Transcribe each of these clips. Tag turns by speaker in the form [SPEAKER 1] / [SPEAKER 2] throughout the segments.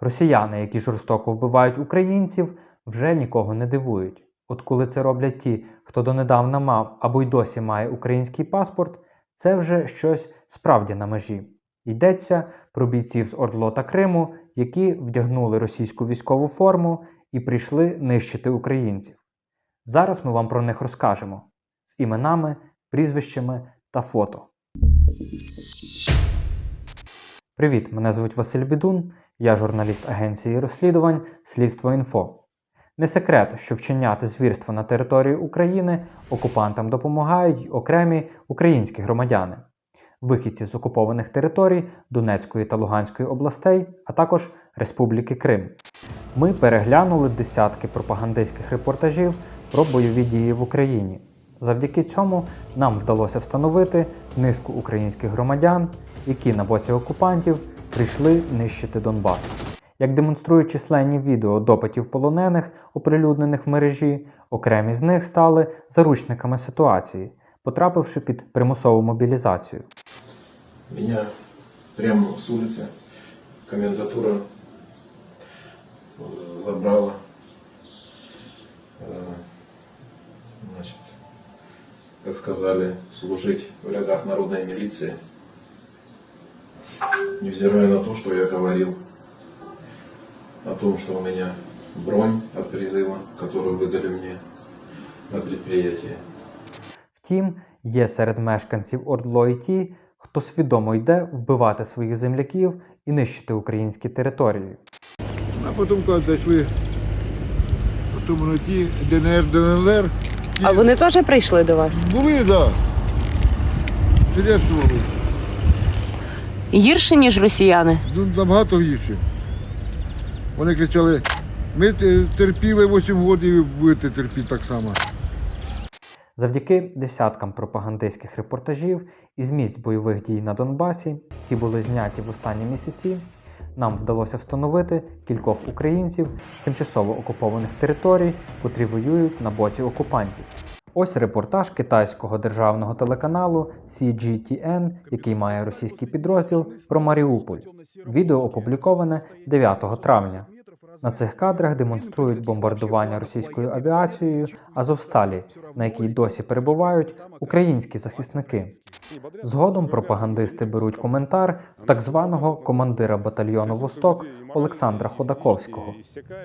[SPEAKER 1] Росіяни, які жорстоко вбивають українців, вже нікого не дивують. От коли це роблять ті, хто донедавна мав або й досі має український паспорт, це вже щось справді на межі. Йдеться про бійців з Ордло та Криму, які вдягнули російську військову форму і прийшли нищити українців. Зараз ми вам про них розкажемо з іменами, прізвищами та фото. Привіт, мене звуть Василь Бідун, я журналіст агенції розслідувань Слідство Інфо. Не секрет, що вчиняти звірства на території України окупантам допомагають окремі українські громадяни, вихідці з окупованих територій Донецької та Луганської областей, а також Республіки Крим. Ми переглянули десятки пропагандистських репортажів про бойові дії в Україні. Завдяки цьому нам вдалося встановити низку українських громадян, які на боці окупантів прийшли нищити Донбас. Як демонструють численні відео допитів полонених, оприлюднених в мережі, окремі з них стали заручниками ситуації, потрапивши під примусову мобілізацію.
[SPEAKER 2] Меня прямо с улицы комендатура э, забрала Э, Значит, как сказали, служить в рядах народной милиции. Невзирая на то, что я говорил о том, что у меня бронь от призыва, которую выдали мне на предприятии.
[SPEAKER 1] Втім, є серед мешканців Ордло і ті, хто свідомо йде вбивати своїх земляків і нищити українські території.
[SPEAKER 3] А потім, коли дійшли, потім воно ті ДНР, ДНЛР, ті
[SPEAKER 4] а вони теж прийшли до вас?
[SPEAKER 3] були, так. Да. Були.
[SPEAKER 4] Гірше, ніж росіяни.
[SPEAKER 3] Ну, набагато гірше. Вони кричали, ми терпіли 8 років і будете терпіти так само.
[SPEAKER 1] Завдяки десяткам пропагандистських репортажів із місць бойових дій на Донбасі, які були зняті в останні місяці, нам вдалося встановити кількох українців з тимчасово окупованих територій, котрі воюють на боці окупантів. Ось репортаж китайського державного телеканалу CGTN, який має російський підрозділ про Маріуполь. Відео опубліковане 9 травня. На цих кадрах демонструють бомбардування російською авіацією Азовсталі, на якій досі перебувають українські захисники. Згодом пропагандисти беруть коментар в так званого командира батальйону Восток Олександра Ходаковського,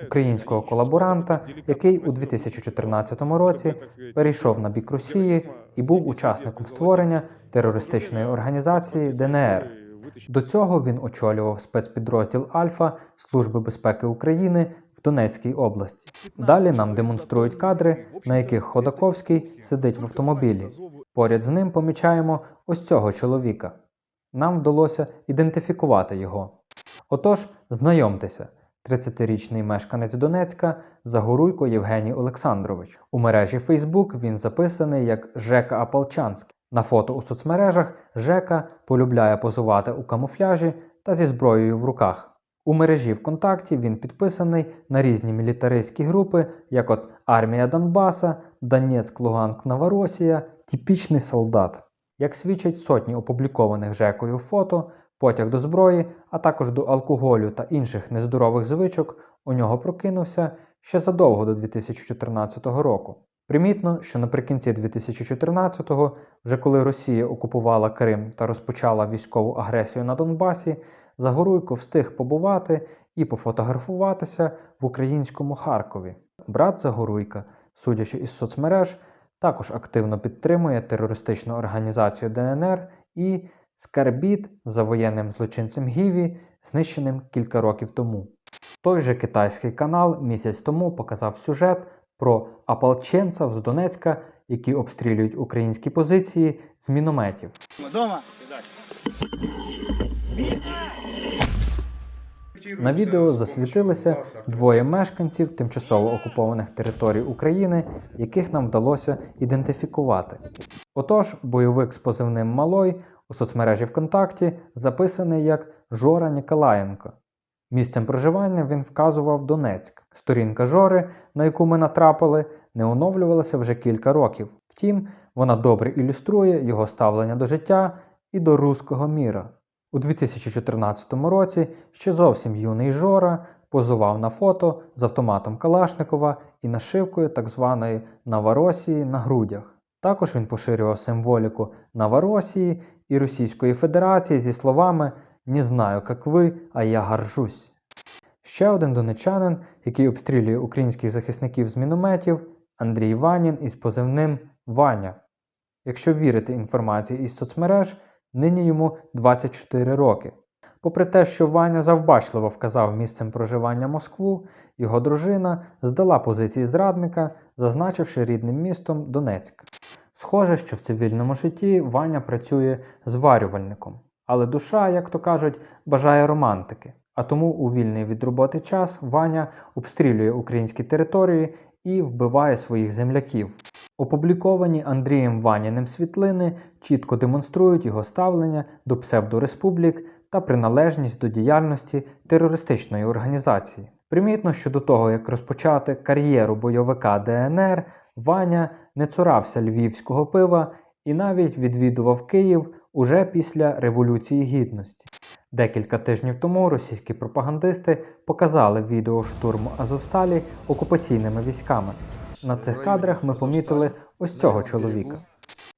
[SPEAKER 1] українського колаборанта, який у 2014 році перейшов на бік Росії і був учасником створення терористичної організації ДНР. До цього він очолював спецпідрозділ Альфа Служби безпеки України в Донецькій області. Далі нам демонструють кадри, на яких Ходаковський сидить в автомобілі. Поряд з ним помічаємо ось цього чоловіка. Нам вдалося ідентифікувати його. Отож, знайомтеся, 30-річний мешканець Донецька Загоруйко Євгеній Олександрович. У мережі Facebook він записаний як Жека Апалчанський. На фото у соцмережах Жека полюбляє позувати у камуфляжі та зі зброєю в руках. У мережі ВКонтакті він підписаний на різні мілітаристські групи, як от Армія Донбаса, Донецьк, Луганськ, Новоросія, Типічний солдат. Як свідчать сотні опублікованих Жекою фото, потяг до зброї, а також до алкоголю та інших нездорових звичок у нього прокинувся ще задовго до 2014 року. Примітно, що наприкінці 2014-го, вже коли Росія окупувала Крим та розпочала військову агресію на Донбасі, Загоруйко встиг побувати і пофотографуватися в українському Харкові. Брат Загоруйка, судячи із соцмереж, також активно підтримує терористичну організацію ДНР і скарбіт за воєнним злочинцем Гіві, знищеним кілька років тому. Той же китайський канал місяць тому показав сюжет про ополченців з Донецька, які обстрілюють українські позиції з мінометів.
[SPEAKER 5] Дома.
[SPEAKER 1] На відео засвітилися двоє мешканців тимчасово окупованих територій України, яких нам вдалося ідентифікувати. Отож, бойовик з позивним Малой у соцмережі ВКонтакті записаний як Жора Ніколаєнко. Місцем проживання він вказував Донецьк. Сторінка Жори, на яку ми натрапили, не оновлювалася вже кілька років. Втім, вона добре ілюструє його ставлення до життя і до руського міра. У 2014 році ще зовсім юний Жора позував на фото з автоматом Калашникова і нашивкою так званої Новоросії на грудях. Також він поширював символіку Новоросії і Російської Федерації зі словами «Не знаю, як ви, а я горжусь». Ще один донечанин, який обстрілює українських захисників з мінометів, Андрій Ванін із позивним Ваня. Якщо вірити інформації із соцмереж, нині йому 24 роки. Попри те, що Ваня завбачливо вказав місцем проживання Москву, його дружина здала позиції зрадника, зазначивши рідним містом Донецьк. Схоже, що в цивільному житті Ваня працює зварювальником, але душа, як то кажуть, бажає романтики. А тому у вільний від роботи час Ваня обстрілює українські території і вбиває своїх земляків. Опубліковані Андрієм Ваніним світлини чітко демонструють його ставлення до псевдореспублік та приналежність до діяльності терористичної організації. Примітно, що до того, як розпочати кар'єру бойовика ДНР, Ваня не цурався львівського пива і навіть відвідував Київ уже після Революції Гідності. Декілька тижнів тому російські пропагандисти показали відео штурму Азовсталі окупаційними військами. На цих кадрах ми помітили ось цього чоловіка.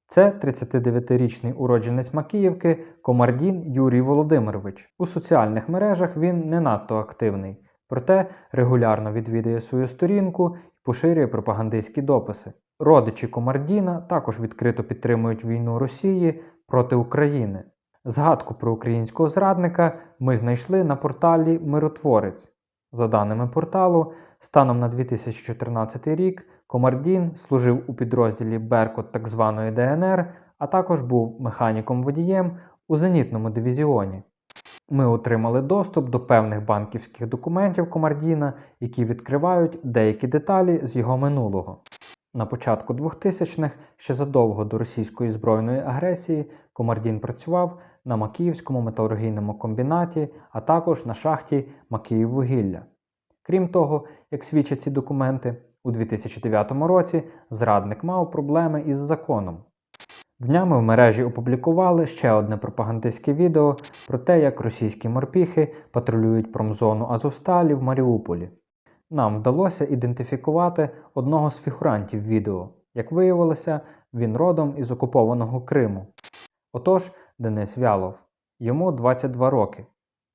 [SPEAKER 1] Це 39-річний уродженець Макіївки Комардін Юрій Володимирович. У соціальних мережах він не надто активний, проте регулярно відвідує свою сторінку і поширює пропагандистські дописи. Родичі Комардіна також відкрито підтримують війну Росії проти України. Згадку про українського зрадника ми знайшли на порталі Миротворець. За даними порталу, станом на 2014 рік Комардін служив у підрозділі Беркут так званої ДНР, а також був механіком-водієм у зенітному дивізіоні. Ми отримали доступ до певних банківських документів Комардіна, які відкривають деякі деталі з його минулого. На початку 2000-х, ще задовго до російської збройної агресії, Комардін працював на Макіївському металургійному комбінаті, а також на шахті Макіїввугілля. Крім того, як свідчать ці документи, у 2009 році зрадник мав проблеми із законом. Днями в мережі опублікували ще одне пропагандистське відео про те, як російські морпіхи патрулюють промзону Азовсталі в Маріуполі. Нам вдалося ідентифікувати одного з фігурантів відео. Як виявилося, він родом із окупованого Криму. Отож, Денис Вялов. Йому 22 роки.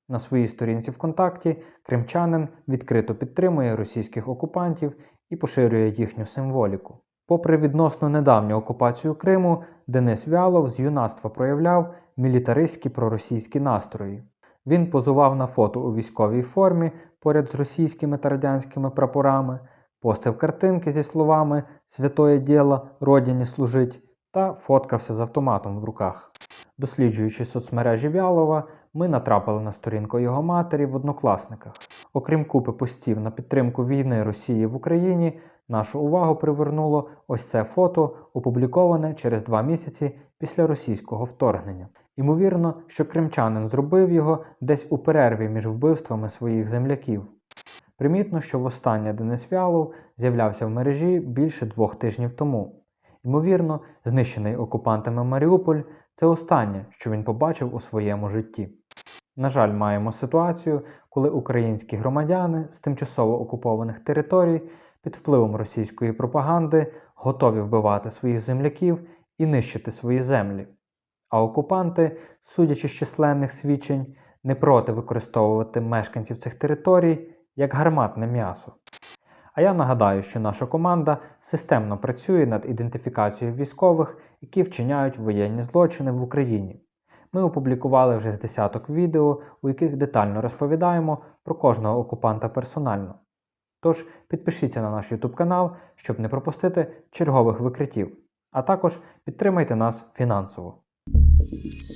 [SPEAKER 1] На своїй сторінці ВКонтакті кримчанин відкрито підтримує російських окупантів і поширює їхню символіку. Попри відносно недавню окупацію Криму, Денис Вялов з юнацтва проявляв мілітаристські проросійські настрої. Він позував на фото у військовій формі поряд з російськими та радянськими прапорами, постив картинки зі словами Святоє діло Родині служить та фоткався з автоматом в руках. Досліджуючи соцмережі Вялова, ми натрапили на сторінку його матері в однокласниках. Окрім купи постів на підтримку війни Росії в Україні, нашу увагу привернуло ось це фото, опубліковане через два місяці після російського вторгнення. Ймовірно, що кримчанин зробив його десь у перерві між вбивствами своїх земляків. Примітно, що востаннє Денис Вялов з'являвся в мережі більше двох тижнів тому. Ймовірно, знищений окупантами Маріуполь це останнє, що він побачив у своєму житті. На жаль, маємо ситуацію, коли українські громадяни з тимчасово окупованих територій під впливом російської пропаганди готові вбивати своїх земляків і нищити свої землі. А окупанти, судячи з численних свідчень, не проти використовувати мешканців цих територій як гарматне м'ясо. А я нагадаю, що наша команда системно працює над ідентифікацією військових, які вчиняють воєнні злочини в Україні. Ми опублікували вже з десяток відео, у яких детально розповідаємо про кожного окупанта персонально. Тож підпишіться на наш YouTube канал, щоб не пропустити чергових викриттів, а також підтримайте нас фінансово. Thank you.